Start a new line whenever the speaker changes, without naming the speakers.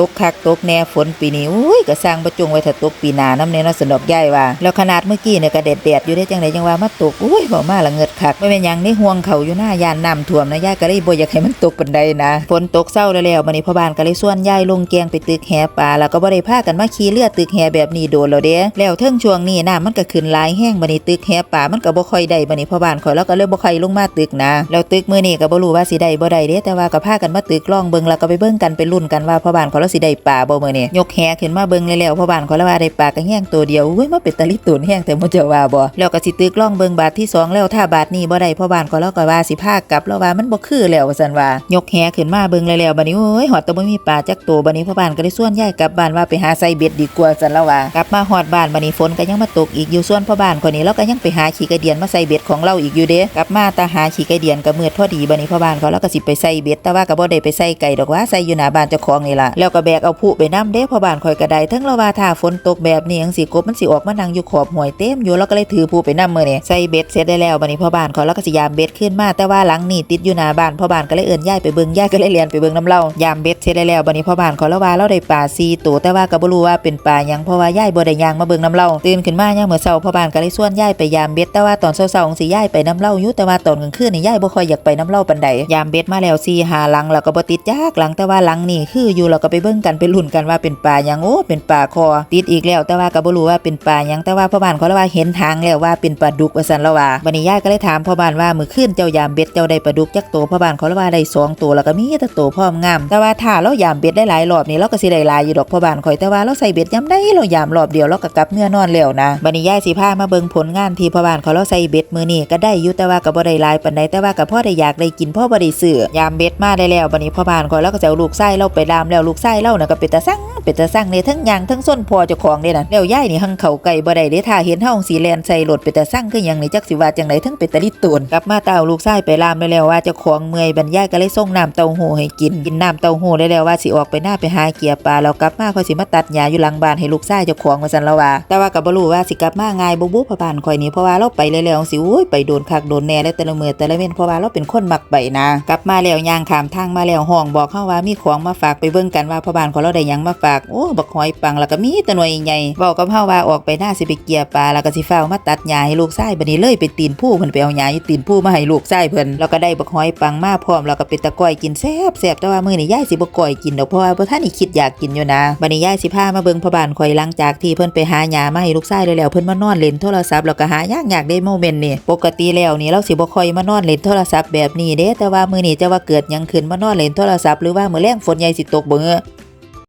ตกคักตกแน่ฝนปีนี้อุ้ยก็สร้างบ่จงไว้ถ้าตกปีหน้าน้ำแน่เนาะสนอกยายว่าแล้วขนาดเมื่อกี้เนี่ยก็แดดๆอยู่ได้จังไดจังว่ามาตกอุ้ยบ่มาละเงิดคักบ่แม่นยังนี่ห่วงเขาอยู่หน้ายานน้ำท่วมนะยายก็เลยบ่อยากให้มันตกปานใดนะฝนตกเศร้าแล้วแล้วบัดนี้พ่อบ้านก็เลยส่วนยายลงแกงไปตึกแหปลาแล้วก็บ่ได้พากันมาขี่เรือดตึกแหแบบนี้โดนแล้วเด้แล้วเทิงช่วงนี้น้ำมันก็ขึ้นลายแห้งบัดนี้ตึกแหปลามันก็บ่ค่อยได้บัดนี้พ่อบ้านข่อยแล้วก็เลยบ่ค่อยลงมาตึกนะแล้วตึกมื้อนี้ก็บ่รู้ว่าสิได้บ่ได้เด้แต่ว่าก็พากันมาตึกล่องเบิ่งแล้วก็ไปเบิ่งกันไปลุ้นกันว่าพ่อบ้านข่อยสิได้ปลาบ่เมื้อนี้ยกแหขึ้นมาเบิ่งเลยแล้วพ่อบ้านข่อล้วว่าได้ปลากระแห้งตัวเดียวอุ้ยมาเป็นตะลิตุนแห้งแต่บ่เจะว่าบ่แล้วก็สิตึกลองเบิ่งบาทที่สองแล้วถ้าบาทนี้บ่ได้พ่อบ้านข่อล้วก็ว่าสิพากลับแล้วว่ามันบ่คือแล้วว่าซั่นว่ายกแหขึ้นมาเบิ่งเลยแล้วบัดนี้โอ้ยหอดแตะบ่มีปลาจักตัวบัดนี้พ่อบ้านก็ได้ส่วนยายกลับบ้านว่าไปหาใส่เบ็ดดีกว่าซั่นแล้วว่ากลับมาฮอดบ้านบัดนี้ฝนก็ยังมาตกอีกอยู่ส่วนพ่อบ้านคนนี้เราก็ยังไปหาขี้กระเดียนมาใส่เบ็ดของเราอีกอยู่เด้กลับมาตาหาขี้กระเดียนก็มืดพอดีบัดนี้พ่อบ้านเขาแล้วก็สิไปใส่เบ็ดแต่ว่าก็บ่ได้ไปใส่ไก่ดอกว่าใส่อยู่หน้าบ้านเจ้าของนี่ล่ะแล้ววก็แบกเอาผู้ไปนำเด้พอบ้านคอยกระไดทั้งเราว่าถ้าฝนตกแบบนี้จังสิกบมันสิออกมานั่งอยู่ขอบหวยเต็มอยู่แล้วก็เลยถือผู้ไปนํมื้อนี้ใส่เบ็ดเสร็จได้แล้วบัดนี้พ่อบ้านเขาแล้วก็สิยามเบ็ดขึ้นมาแต่ว่าหลังนี่ติดอยู่หน้าบ้านพ่อบ้านก็เลยเอิ้นยายไปเบิ่งยายก็เลยเรียนไปเบิ่งน้ำเล่ายามเบ็ดเสร็จได้แล้วบัดนี้พ่อบ้านเขาล้วว่าเราได้ปลา4ตัวแต่ว่าก็บ่รู้ว่าเป็นปลาหยังเพราะว่ายายบ่ได้ย่างมาเบิ่งน้ำเล่าตื่นขึ้นมาย่ามมื้อเช้าพ่อบ้านก็เลยชวนยายไปยามเบ็ดแต่ว่าตอนเช้าๆจังสิยายไปน้ำเล่าอยู่แต่ว่าตอนกลางคืนนี่ยายบ่ค่อยอยากไปน้ำเล่าปานใดยามเบ็ดมาแล้ว4 5หลังแล้วก็บ่ติดจักหลังแต่ว่าหลังนี่คืออยู่เราก็ไปเบิ่งกันไปลุ้นกันว่าเป็นปลายังโอ้เป็นปลาคอ ติดอีกแล้ว แต่ว่าก็บ่รู้ว่าเป็นปลายังแต่ว่าพ่อบ้านเขาเลยว่าเห็นทางแล้วว่าเป็นปลาดุกว่าซั่นล้วว่าบันี้ยายก็เลยถามพ่อบ้านว่ามื้อคืนเจ้ายามเบ็ดเจ้าได้ปลาดุกจักโตพ่อบ้านเขาเลยว่าได้สองตัวแล้วก็มีแต่ตัวพร้อมงามแต่ว่าถ้าเรายามเบ็ดได้หลายรอบนี่เราก็สิได้หลายอยู่ดอกพ่อบ้านข่อยแต่ว่าเราใส่เบ็ดยามใดเรายามรอบเดียวเราก็กลับเมื่อนอนแล้วนะบันี้ยายสิพามาเบิ่งผลงานที่พ่อบ้านเขาเราใส่เบ็ดมือนี้ก็ได้อยู่แต่ว่าก็บ่ได้หลายปานใดแต่ว่าก็พอได้อยากได้กินพ่อบ่ได้ซื้อยามเบ็ดมาได้แล้วบัดนี้พ่อบ้านข่อยเราก็จะเอาลูกไส้เราไปลามแล้วลูกไส้เราน่ะก็เป็นตาสั่งเป็นตาสั่งนี่ทั้งยางทั้งส้นพอเจ้าของเด้น่ะแล้วย่ายนี่หังเข้าไก่บ่ได้เด้ถ้าเห็นเฮาสีแลนใส่รถเป็นตาสั่งคือหยังในจักสิว่าจังไดทั้งเป็นตาลิตูนกลับมาเตาเอาลูกไส้ไปลามได้แล้วว่าเจ้าของเมื่อยบรรยายก็เลยส่งน้ำเต้าหู้ให้กินกินน้ำเต้าหู้ได้แล้วว่าสิออกไปหน้าไปหาเกียปลาแล้วกลับมาค่อยสิมาตัดหญ้าอยู่หลังบ้านให้ลูกไส้เจ้าของว่าซั่นล้วว่า แต่ว่าก็บ่รู้ว่าสิกลับมาง่ายบ่บุพ่อบ้านข่อยนี่เพราะว่าเราไปแล้วสิโอ้ยไปโดนคักโดนแน่แล้วแต่ละมื้อแต่ละเว้นเพราะว่าเราเป็นคนมักไปนะ กลับมาแล้วย่างขามทางมาแล้วห้องบอกเฮาว่ามีของมาฝากไปเบิ่งกันว่าพอบ้านของเราได้ยังมาฝากโอ้บักหอยปังแล้วก็มีแตะหน่วยใหญ่เว้ากับเฮาว่าออกไปหน้าสิไปเกียปลาแล้วก็สิฟ้ามาตัดหญ้าให้ลูกชายบัดนี้เลยไปตีนผู้เพิ่นไปเอาหญ้าอยู่ตีนผู้มาให้ลูกชายเพิ่นแล้วก็ได้บักหอยปังมาพร้อมแล้วก็เป็นตะก้อยกินแซ่บแซ่บแต่ว่ามื้อนี้ยายสิบ่ก้อยกินดอกเพราะว่าบ่ทันได้คิดอยากกินอยู่นะบัดนี้ยายสิพามาเบิ่งพ่อบ้านข่อยหลังจากที่เพิ่นไปหาหญ้ามาให้ลูกชายแล้วแล้วเพิ่นมานอนเล่นโทรศัพท์แล้วก็หายากอยากได้โมเมนต์นี่ปกติแล้วนี่เราสิบ่ค่อยมานอนเล่นโทรศัพท์แบบนี้เด้แต่ว่ามื้อนี้จะว่าเกิดหยังขึ้นมานอนเล่นโทรศัพท์หรือว่ามื้อแรงฝนใหญ่สิตกบ่เงอ